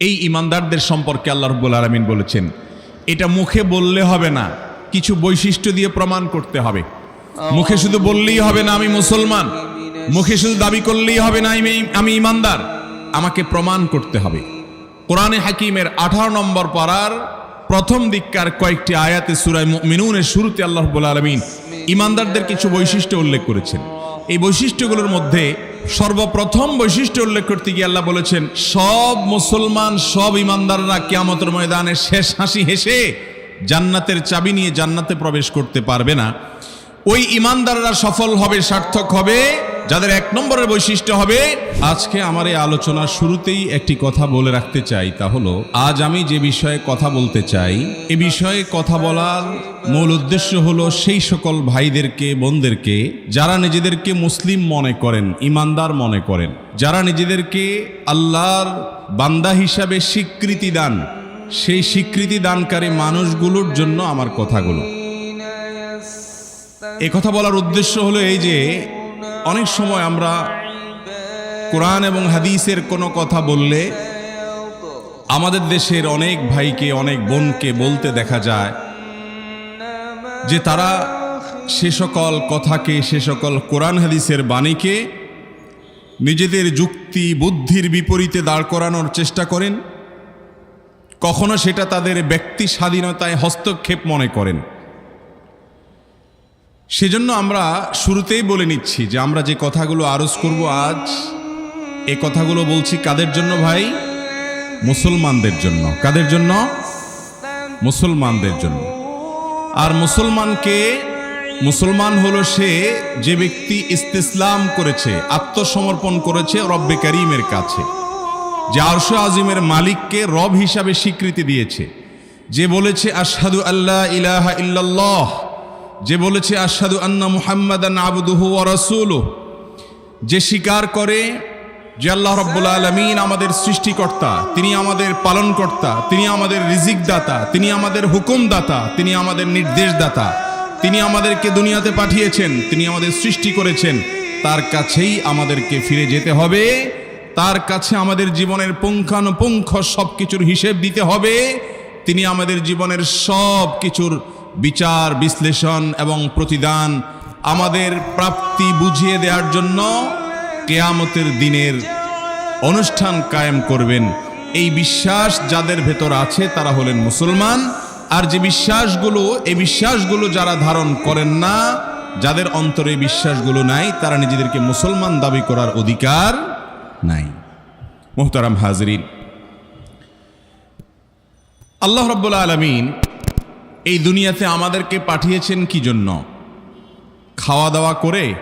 এই ইমানদারদের সম্পর্কে আল্লাহ রব্বুল আলমিন বলেছেন, এটা মুখে বললে হবে না, কিছু বৈশিষ্ট্য দিয়ে প্রমাণ করতে হবে। মুখে শুধু বললেই হবে না আমি মুসলমান, মুখে শুধু দাবি করলেই হবে না আমি ইমানদার, আমাকে প্রমাণ করতে হবে। কোরআনে হাকিমের আঠারো নম্বর পাড়ার প্রথম দিককার কয়েকটি আয়াতে সুরায় মিনুনের শুরুতে আল্লাহ রব্বুল আলমিন ইমানদারদের কিছু বৈশিষ্ট্য উল্লেখ করেছেন। এই বৈশিষ্ট্যগুলোর মধ্যে সর্বপ্রথম বৈশিষ্ট্য উল্লেখ করতে গিয়ে আল্লাহ বলেছেন, সব মুসলমান, সব ইমানদাররা কেয়ামতের ময়দানে শেষ হাসি হেসে জান্নাতের চাবি নিয়ে জান্নাতে প্রবেশ করতে পারবে না। ওই ইমানদাররা সফল হবে, সার্থক হবে যাদের এক নম্বরের বৈশিষ্ট্য হবে, আজকে আমার এই আলোচনার শুরুতেই একটি কথা বলে রাখতে চাই, তা হলো, আজ আমি যে বিষয়ে কথা বলতে চাই, এ বিষয়ে কথা বলার মূল উদ্দেশ্য হলো সেই সকল ভাইদেরকে, বোনদেরকে, যারা নিজেদেরকে মুসলিম মনে করেন, ইমানদার মনে করেন, যারা নিজেদেরকে আল্লাহর বান্দা হিসাবে স্বীকৃতি দান, সেই স্বীকৃতি দানকারী মানুষগুলোর জন্য আমার কথাগুলো। এ কথা বলার উদ্দেশ্য হলো এই যে অনেক সময় আমরা কোরআন এবং হাদিসের কোনো কথা বললে আমাদের দেশের অনেক ভাইকে, অনেক বোনকে বলতে দেখা যায় যে তারা সে সকল কথাকে, সে সকল কোরআন হাদিসের বাণীকে নিজেদের যুক্তি, বুদ্ধির বিপরীতে দাঁড় করানোর চেষ্টা করেন। কখনো সেটা তাদের ব্যক্তি স্বাধীনতায় হস্তক্ষেপ মনে করেন। সেজন্য আমরা শুরুতেই বলে নিচ্ছি যে আমরা যে কথাগুলো আরজ করব আজ, এ কথাগুলো বলছি কাদের জন্য ভাই? মুসলমানদের জন্য। কাদের জন্য? মুসলমানদের জন্য। আর মুসলমানকে, মুসলমান হলো সে যে ব্যক্তি ইস্তেসলাম করেছে, আত্মসমর্পণ করেছে রব্বে করিমের কাছে, যে আরশ আজিমের মালিককে রব হিসাবে স্বীকৃতি দিয়েছে, যে বলেছে, আশহাদু আল্লাহ ইলাহা ইল্লাল্লাহ। যে বলেছে আসাদু আন্না মুহাম্মাদান আবদুহু ওয়া রাসূলুহু। যে স্বীকার করে যে আল্লাহ রব্বুল আলমিন আমাদের সৃষ্টিকর্তা, তিনি আমাদের পালনকর্তা, তিনি আমাদের রিজিক দাতা তিনি আমাদের হুকুম দাতা তিনি আমাদের নির্দেশ দাতা তিনি আমাদেরকে দুনিয়াতে পাঠিয়েছেন, তিনি আমাদের সৃষ্টি করেছেন, তার কাছেই আমাদেরকে ফিরে যেতে হবে, তার কাছে আমাদের জীবনের পুঙ্খানুপুঙ্খ সব কিছুর হিসেব দিতে হবে, তিনি আমাদের জীবনের সব কিছুর বিচার, বিশ্লেষণ এবং প্রতিদান আমাদের প্রাপ্তি বুঝিয়ে দেওয়ার জন্য কেয়ামতের দিনের অনুষ্ঠান কায়েম করবেন। এই বিশ্বাস যাদের ভেতর আছে তারা হলেন মুসলমান। আর যে বিশ্বাসগুলো, এই বিশ্বাসগুলো যারা ধারণ করেন না, যাদের অন্তরে বিশ্বাসগুলো নাই, তারা নিজেদেরকে মুসলমান দাবি করার অধিকার নাই। মোহতারাম হাজরিন, আল্লাহ রব্বুল্লা আলমিন এই দুনিয়াতে আমাদেরকে পাঠিয়েছেন কি জন্য? খাওয়া দাওয়া করে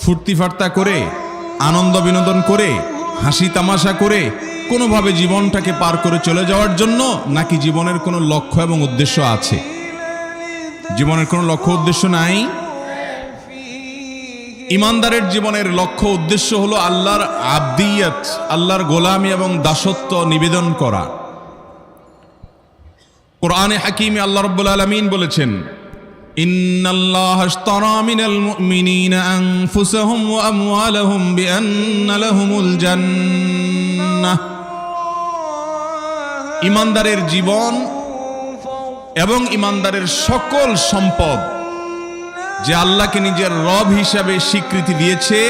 ফুর্তি ফার্তা করে আনন্দ বিনোদন করে হাসি তামাশা করে, কোনোভাবে জীবনটাকে পার করে চলে যাওয়ার জন্য নাকি জীবনের কোনো লক্ষ্য এবং উদ্দেশ্য আছে? জীবনের কোনো লক্ষ্য, উদ্দেশ্য নাই? ইমানদারের জীবনের লক্ষ্য, উদ্দেশ্য হলো আল্লাহর আব্দিয়াত আল্লাহর গোলামি এবং দাসত্ব নিবেদন করা। কোরআনে হাকিমে আল্লাহ রব্বুল আলমিন বলেছেন ইমানদারের জীবন এবং ইমানদারের সকল সম্পদ যে আল্লাহকে নিজের রব হিসাবে স্বীকৃতি দিয়েছে,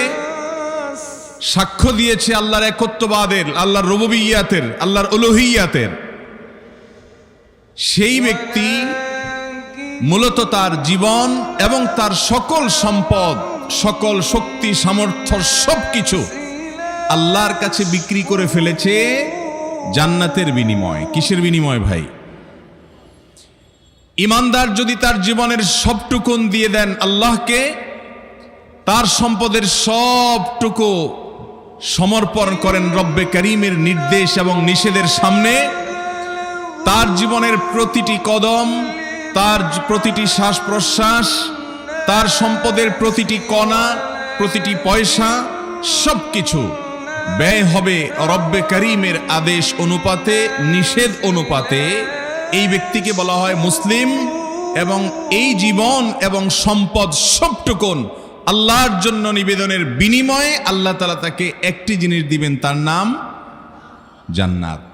সাক্ষ্য দিয়েছে আল্লাহর একত্ববাদের, আল্লাহর রববিয়াতের, আল্লাহর উলুহিয়াতের। সেই ব্যক্তি মূলত তার জীবন এবং তার সকল সম্পদ, সকল শক্তি, সামর্থ্য সব কিছু আল্লাহর কাছে বিক্রি করে ফেলেছে জান্নাতের বিনিময়। কিসের বিনিময় ভাই? ইমানদার যদি তার জীবনের সবটুকুন দিয়ে দেন আল্লাহকে, তার সম্পদের সবটুকু সমর্পণ করেন রব্বে করিমের নির্দেশ এবং নিষেধের সামনে তার জীবনের প্রতিটি কদম, তার প্রতিটি শ্বাস প্রশ্বাস তার সম্পদের প্রতিটি কণা, প্রতিটি পয়সা সব কিছু ব্যয় হবে রব্বে করিমের আদেশ অনুপাতে, নিষেধ অনুপাতে। এই ব্যক্তিকে বলা হয় মুসলিম এবং এই জীবন এবং সম্পদ সবটুকুন আল্লাহর জন্য নিবেদনের বিনিময়ে আল্লাহ তালা তাকে একটি জিনিস দিবেন, তার নাম জান্নাত।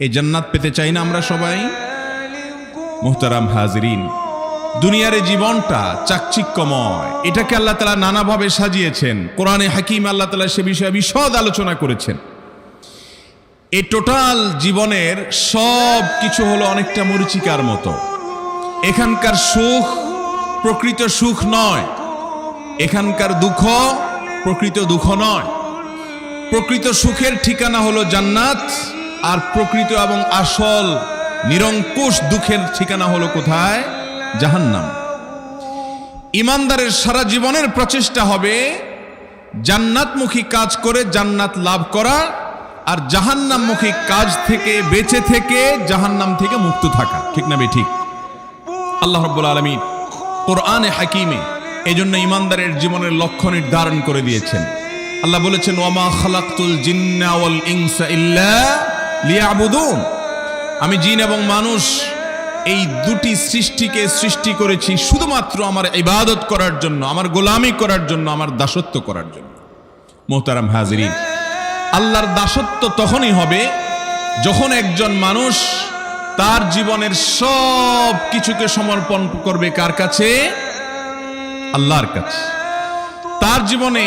এই জান্নাত পেতে চাই না আমরা সবাই। মোহতারাম হাজরিন, দুনিয়ার জীবনটা চাকচিক্যময়। এটাকে আল্লাহ তালা নানাভাবে সাজিয়েছেন। কোরআনে হাকিম আল্লাহ তালা সে বিষয়ে বিশদ আলোচনা করেছেন। এই টোটাল জীবনের সব কিছু হলো অনেকটা মরিচিকার মতো। এখানকার সুখ প্রকৃত সুখ নয়। এখানকার দুঃখ প্রকৃত দুঃখ নয়। প্রকৃত সুখের ঠিকানা হলো জান্নাত। আর প্রকৃত এবং আসল নিরঙ্কুশ দুঃখের ঠিকানা হলো কোথায়? জাহান্নাম। ইমানদারের সারা জীবনের প্রচেষ্টা হবে জান্নাতমুখী কাজ করে জান্নাত লাভ করা আর জাহান্নামমুখী কাজ থেকে বেঁচে থেকে জাহান্নাম থেকে মুক্ত থাকা। ঠিক না ঠিক? আল্লাহ রব্বুল আলমী কোরআনে হাকিমে এই জন্য ইমানদারের জীবনের লক্ষ্য নির্ধারণ করে দিয়েছেন। আল্লাহ বলেছেন ওয়ামা খালাক্তুল জিন্না ইনসা ইল্লা লিয়াবুদুন। আমি জিন এবং মানুষ এই দুটি সৃষ্টিকে সৃষ্টি করেছি শুধুমাত্র আমার ইবাদত করার জন্য, আমার গোলামি করার জন্য, আমার দাসত্ব করার জন্য। মোহতারাম হাজিরিন, আল্লাহর দাসত্ব তখনই হবে যখন একজন মানুষ তার জীবনের সব কিছুকে সমর্পণ করবে কার কাছে? আল্লাহর কাছে। তার জীবনে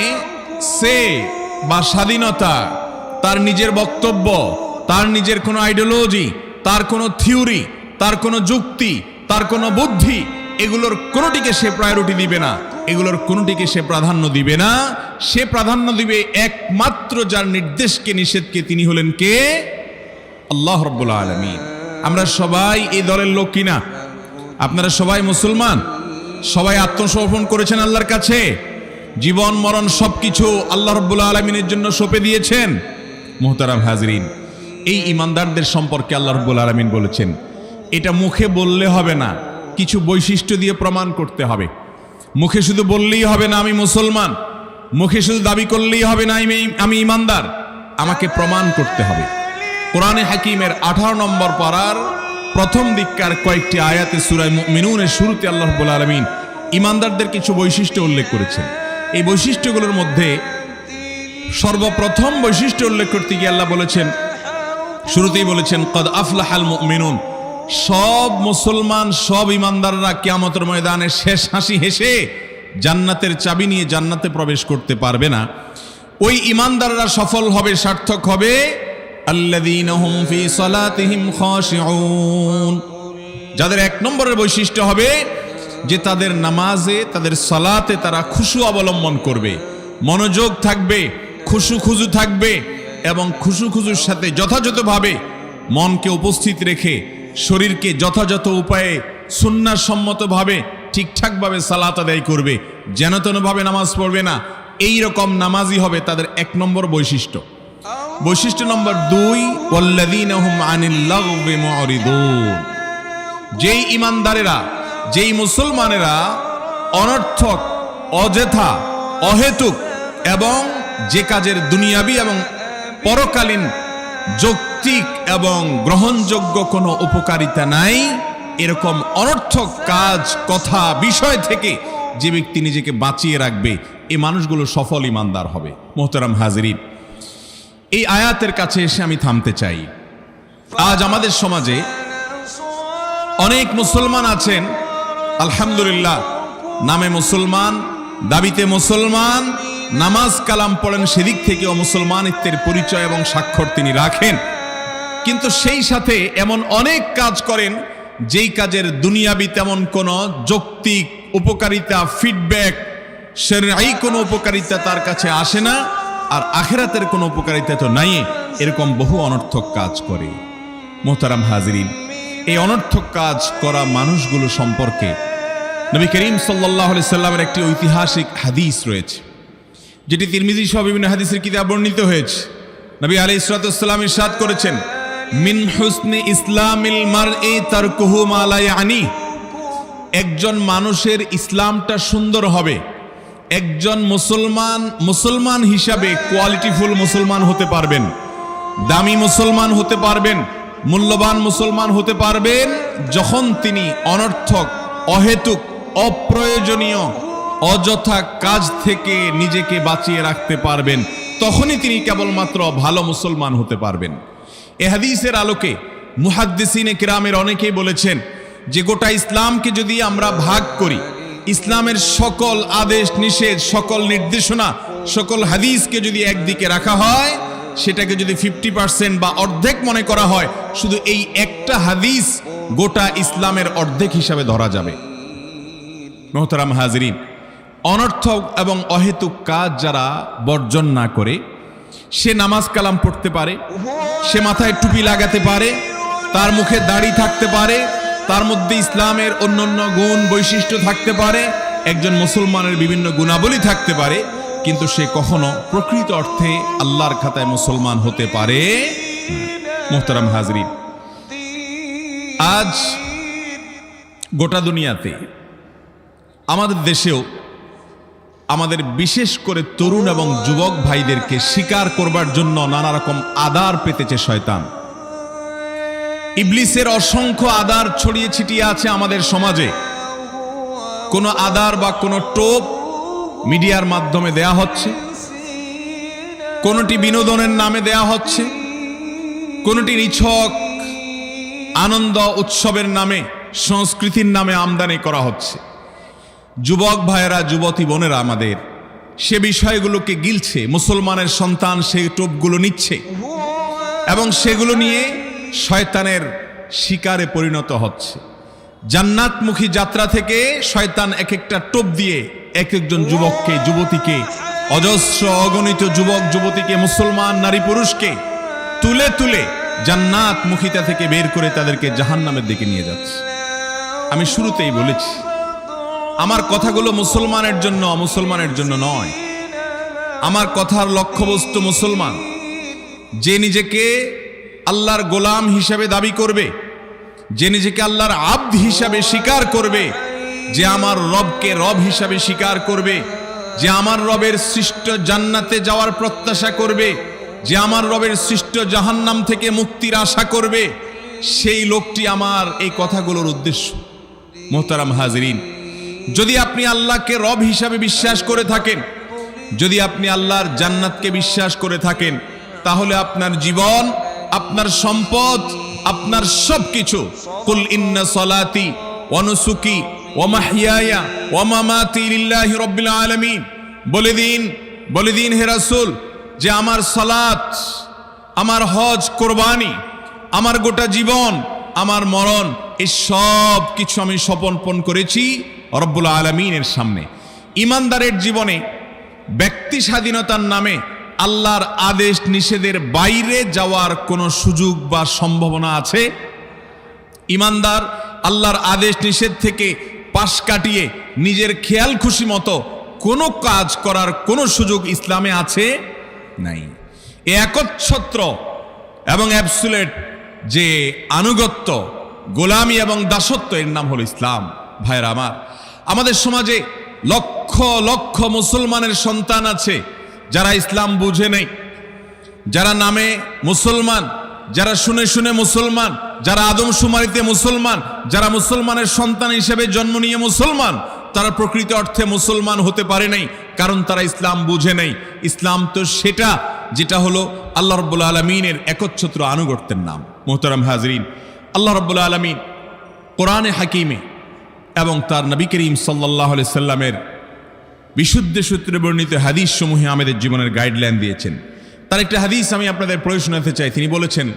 সে বা স্বাধীনতা, তার নিজের বক্তব্য তার নিজের কোনো আইডিওলজি তার কোনো থিওরি তার কোনো যুক্তি, তার কোনো বুদ্ধি, এগুলোর কোনোটিকে সে প্রায়োরিটি দিবে না। এগুলোর কোনোটিকে সে প্রাধান্য দিবে না। সে প্রাধান্য দিবে একমাত্র যার নির্দেশকে, নিষেধকে তিনি হলেন কে? আল্লাহ রব্বুল আলমী আমরা সবাই এই দলের লোক কিনা আপনারা সবাই মুসলমান? সবাই আত্মসমর্পণ করেছেন আল্লাহর কাছে? জীবন, মরণ সবকিছু আল্লাহ রব্বুল আলমিনের জন্য সঁপে দিয়েছেন। মোহতারাম হাজরিন এই ইমানদারদের সম্পর্কে আল্লাহ রব্বুল আলমিন বলেছেন, এটা মুখে বললে হবে না, কিছু বৈশিষ্ট্য দিয়ে প্রমাণ করতে হবে। মুখে শুধু বললেই হবে না আমি মুসলমান, মুখে শুধু দাবি করলেই হবে না আমি ইমানদার, আমাকে প্রমাণ করতে হবে। কোরআনে হাকিমের আঠারো নম্বর পাড়ার প্রথম দিককার কয়েকটি আয়াতে সুরাই মিনুনের শুরুতে আল্লাহ রব্বুল আলমিন ইমানদারদের কিছু বৈশিষ্ট্য উল্লেখ করেছেন। এই বৈশিষ্ট্যগুলোর মধ্যে সর্বপ্রথম বৈশিষ্ট্য উল্লেখ করতে গিয়ে আল্লাহ বলেছেন শুরুতেই বলেছেন, কদ আফলাহাল মিনুন সব মুসলমান, সব ইমানদাররা কিয়ামতের ময়দানে শেষ হাসি হেসে জান্নাতের চাবি নিয়ে জান্নাতে প্রবেশ করতে পারবে না। ওই ইমানদাররা সফল হবে, সার্থক হবে। যাদের এক নম্বরের বৈশিষ্ট্য হবে যে তাদের নামাজে, তাদের সলাতে তারা খুশু অবলম্বন করবে। মনোযোগ থাকবে, খুশু খুজু থাকবে। এবং খুশু খুজুর সাথে যথাযথভাবে মনকে উপস্থিত রেখে শরীরকে যথাযথ উপায়ে সুন্নাসম্মতভাবে ঠিকঠাকভাবে সালাত আদায় করবে, যেন তেনভাবে নামাজ পড়বে না। এই রকম নামাজই হবে তাদের এক নম্বর বৈশিষ্ট্য। বৈশিষ্ট্য নম্বর দুই যেই ইমানদারেরা, যেই মুসলমানেরা অনর্থক, অযথা, অহেতুক এবং যে কাজের দুনিয়াবি এবং পরকালীন যৌক্তিক এবং গ্রহণযোগ্য কোনো উপকারিতা নাই। এরকম অনর্থক কাজ, কথা, বিষয় থেকে যে ব্যক্তি নিজেকে বাঁচিয়ে রাখবে এই মানুষগুলো সফল ইমানদার হবে। মোহতারাম হাজিরিন, এই আয়াতের কাছে এসে আমি থামতে চাই। আজ আমাদের সমাজে অনেক মুসলমান আছেন, আলহামদুলিল্লাহ, নামে মুসলমান, দাবিতে মুসলমান নামাজ কালাম পড়েন সেদিক থেকেও মুসলমানিত্বের পরিচয় এবং স্বাক্ষর তিনি রাখেন। কিন্তু সেই সাথে এমন অনেক কাজ করেন, যেই কাজের দুনিয়াবি তেমন কোনো যৌক্তিক উপকারিতা ফিডব্যাক সেরাই কোনো উপকারিতা তার কাছে আসে না, আর আখেরাতের কোনো উপকারিতা তো নাই। এরকম বহু অনর্থক কাজ করে। মোহতারাম হাজিরিন, এই অনর্থক কাজ করা মানুষগুলো সম্পর্কে নবী করিম সাল্লাহ সাল্লামের একটি ঐতিহাসিক হাদিস রয়েছে। যেটি তিরমিজি সহ বিভিন্ন হাদিসের কিতাব বর্ণিত হয়েছে। নবী আলী ইসরাতাম ইরশাদ করেছেন, মিন হুসনে ইসলামিল মার এ তার আনি একজন মানুষের ইসলামটা সুন্দর হবে। একজন মুসলমান মুসলমান হিসাবে কোয়ালিটিফুল মুসলমান হতে পারবেন, দামি মুসলমান হতে পারবেন, মূল্যবান মুসলমান হতে পারবেন, যখন তিনি অনর্থক, অহেতুক, অপ্রয়োজনীয় অযথা কাজ থেকে নিজেকে বাঁচিয়ে রাখতে পারবেন, তখনই তিনি কেবলমাত্র ভালো মুসলমান হতে পারবেন। এ হাদিসের আলোকে মুহাদ্দিসিনে কিরামের অনেকেই বলেছেন যে গোটা ইসলামকে যদি আমরা ভাগ করি, ইসলামের সকল আদেশ, নিষেধ, সকল নির্দেশনা, সকল হাদিসকে যদি একদিকে রাখা হয়, সেটাকে যদি ফিফটি পার্সেন্ট বা অর্ধেক মনে করা হয়, শুধু এই একটা হাদিস গোটা ইসলামের অর্ধেক হিসাবে ধরা যাবে। মোহতারাম হাজরিন অনর্থক এবং অহেতুক কাজ যারা বর্জন না করে, সে নামাজ কালাম পড়তে পারে, সে মাথায় টুপি লাগাতে পারে, তার মুখে দাড়ি থাকতে পারে, তার মধ্যে ইসলামের অন্যান্য গুণ বৈশিষ্ট্য থাকতে পারে, একজন মুসলমানের বিভিন্ন গুণাবলী থাকতে পারে, কিন্তু সে কখনো প্রকৃত অর্থে আল্লাহর খাতায় মুসলমান হতে পারে মোহতারাম হাজরিন, আজ গোটা দুনিয়াতে, আমাদের দেশেও আমাদের বিশেষ করে তরুণ এবং যুবক ভাইদেরকে শিকার করবার জন্য নানা রকম আদার পেতেছে শয়তান। ইবলিসের অসংখ্য আদার ছড়িয়ে ছিটিয়ে আছে আমাদের সমাজে। কোনো আদার বা কোনো টোপ মিডিয়ার মাধ্যমে দেয়া হচ্ছে, কোনোটি বিনোদনের নামে দেয়া হচ্ছে, কোনোটি নিছক আনন্দ উৎসবের নামে, সংস্কৃতির নামে আমদানি করা হচ্ছে। যুবক ভাইয়েরা, যুবতী বোনেরা আমাদের, সে বিষয়গুলোকে গিলছে, মুসলমানের সন্তান সেই টোপগুলো নিচ্ছে এবং সেগুলো নিয়ে শয়তানের শিকারে পরিণত হচ্ছে। জান্নাতমুখী যাত্রা থেকে শয়তান এক একটা টোপ দিয়ে এক একজন যুবককে, যুবতীকে, অজস্র অগণিত যুবক, যুবতীকে, মুসলমান, নারী, পুরুষকে তুলে তুলে জান্নাত মুখিতা থেকে বের করে তাদেরকে জাহান্নামের দিকে নিয়ে যাচ্ছে। আমি শুরুতেই বলেছি আমার কথাগুলো মুসলমানের জন্য মুসলমানের জন্য নয়। আমার কথার লক্ষ্যবস্তু মুসলমান। যে নিজেকে আল্লাহর গোলাম হিসাবে দাবি করবে, যে নিজেকে আল্লাহর আব্দ হিসাবে স্বীকার করবে, যে আমার রবকে রব হিসাবে স্বীকার করবে, যে আমার রবের সৃষ্ট জান্নাতে যাওয়ার প্রত্যাশা করবে, যে আমার রবের সৃষ্ট জাহান্নাম থেকে মুক্তির আশা করবে, সেই লোকটি আমার এই কথাগুলোর উদ্দেশ্য। মোহতারাম হাজরিন যদি আপনি আল্লাহকে রব হিসাবে বিশ্বাস করে থাকেন, যদি আপনি আল্লাহর জান্নাতকে বিশ্বাস করে থাকেন, তাহলে আপনার জীবন, আপনার সম্পদ, আপনার সবকিছু, কুল ইন্না সলাতি ওয়ানুসুকি ওয়ামাহিয়ায়া ওয়ামামাতি লিল্লাহি রাব্বিল আলামিন। বলে দিন বলে দিন হে রাসূল, যে আমার সালাত, আমার হজ কোরবানি, আমার গোটা জীবন, আমার মরণ, এই সব কিছু আমি সমর্পণ করেছি। রব্বুল আলমিনের সামনে। ইমানদারের জীবনে ব্যক্তি স্বাধীনতার নামে আল্লাহর আদেশ নিষেধের বাইরে যাওয়ার কোনো সুযোগ বা সম্ভাবনা আছে? ইমানদার আল্লাহর আদেশ নিষেধ থেকে পাশ কাটিয়ে নিজের খেয়াল খুশি মতো কোনো কাজ করার কোনো সুযোগ ইসলামে আছে? নাই। একচ্ছত্র এবং অ্যাবসুলেট যে আনুগত্য, গোলামি এবং দাসত্ব এর নাম হলো ইসলাম। ভাইয়ের আমার আমাদের সমাজে লক্ষ লক্ষ মুসলমানের সন্তান আছে যারা ইসলাম বুঝে নেই। যারা নামে মুসলমান, যারা শুনে শুনে মুসলমান, যারা আদমশুমারিতে মুসলমান, যারা মুসলমানের সন্তান হিসেবে জন্ম নিয়ে মুসলমান, তারা প্রকৃত অর্থে মুসলমান হতে পারে নাই, কারণ তারা ইসলাম বুঝে নেই। ইসলাম তো সেটা যেটা হলো আল্লাহ রব্বুল আলমিনের একচ্ছত্র আনুগত্যের নাম। মোহতারাম হাজরিন, আল্লাহ রব্বুল আলমিন কোরআনে হাকিমে এবং তার নবী করিম সাল্লাহ সাল্লামের বিশুদ্ধ সূত্রে বর্ণিত হাদিস সমূহে আমাদের জীবনের গাইডলাইন দিয়েছেন। তার একটা হাদিস আমি আপনাদের প্রয়োগ শোনাতে চাই। তিনি বলেছেন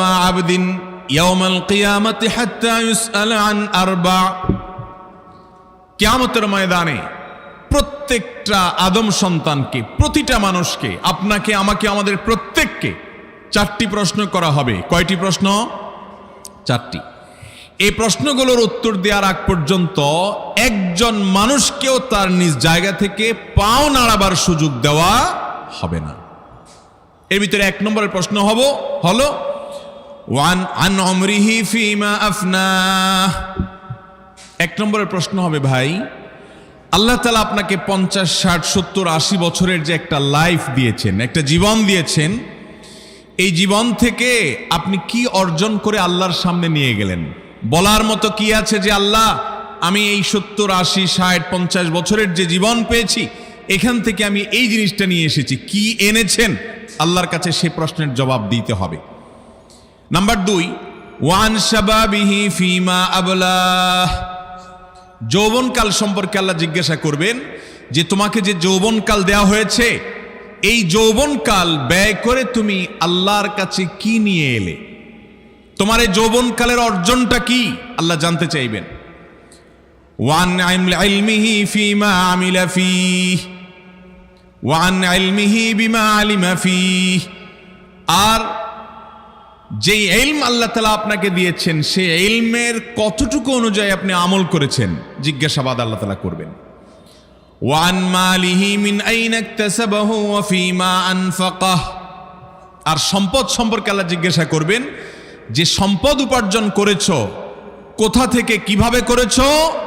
আবদিন কিয়ামতের ময়দানে প্রত্যেকটা আদম সন্তানকে, প্রতিটা মানুষকে, আপনাকে, আমাকে, আমাদের প্রত্যেককে চারটি প্রশ্ন করা হবে। কয়টি প্রশ্ন? চারটি। এই প্রশ্নগুলোর উত্তর দেওয়ার আগ পর্যন্ত একজন মানুষকেও তার নিজ জায়গা থেকে পাও নাড়াবার সুযোগ দেওয়া হবে না। এর ভিতরে এক নম্বরের প্রশ্ন হব, হলো, ওয়ান ফিমা আফনা। এক নম্বরের প্রশ্ন হবে, ভাই, আল্লাহ তালা আপনাকে পঞ্চাশ, ষাট, সত্তর, আশি বছরের যে একটা লাইফ দিয়েছেন, একটা জীবন দিয়েছেন, এই জীবন থেকে আপনি কি অর্জন করে আল্লাহর সামনে নিয়ে গেলেন? বলার মতো কি আছে যে আল্লাহ, আমি এই সত্তর, আশি, ষাট, পঞ্চাশ বছরের যে জীবন পেয়েছি, এখান থেকে আমি এই জিনিসটা নিয়ে এসেছি। কি এনেছেন? আল্লাহর কাছে সে প্রশ্নের জবাব দিতে হবে। নাম্বার দুই, ওয়ান শাবাবিহি ফিমা আবলাহ। যৌবনকাল সম্পর্কে আল্লাহ জিজ্ঞাসা করবেন যে তোমাকে যে যৌবনকাল দেওয়া হয়েছে, এই যৌবনকাল ব্যয় করে তুমি আল্লাহর কাছে কি নিয়ে এলে? তোমার এই যৌবনকালের অর্জনটা কি? আল্লাহ জানতে চাইবেন। ওয়ান ফিমা ওয়ান বিমা আর যেই এলম আল্লাহ তালা আপনাকে দিয়েছেন সে এলমের কতটুকু অনুযায়ী আপনি আমল করেছেন, জিজ্ঞাসাবাদ আল্লাহ তালা করবেন। ওয়ান মিন ফীমা আর সম্পদ সম্পর্কে আল্লাহ জিজ্ঞাসা করবেন যে সম্পদ উপার্জন করেছ, কোথা থেকে কীভাবে করেছ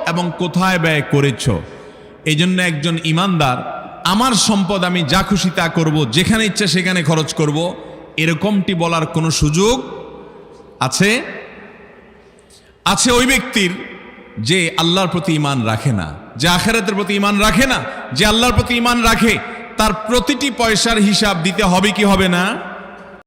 এবং কোথায় ব্যয় করেছ? এই জন্য একজন ইমানদার, আমার সম্পদ আমি যা খুশি তা করব, যেখানে ইচ্ছা সেখানে খরচ করব। এরকমটি বলার কোনো সুযোগ আছে? আছে ওই ব্যক্তির যে আল্লাহর প্রতি ইমান রাখে না, যে আখেরাতের প্রতি ইমান রাখে না, যে আল্লাহর প্রতি ইমান রাখে। তার প্রতিটি পয়সার হিসাব দিতে হবে কি হবে না?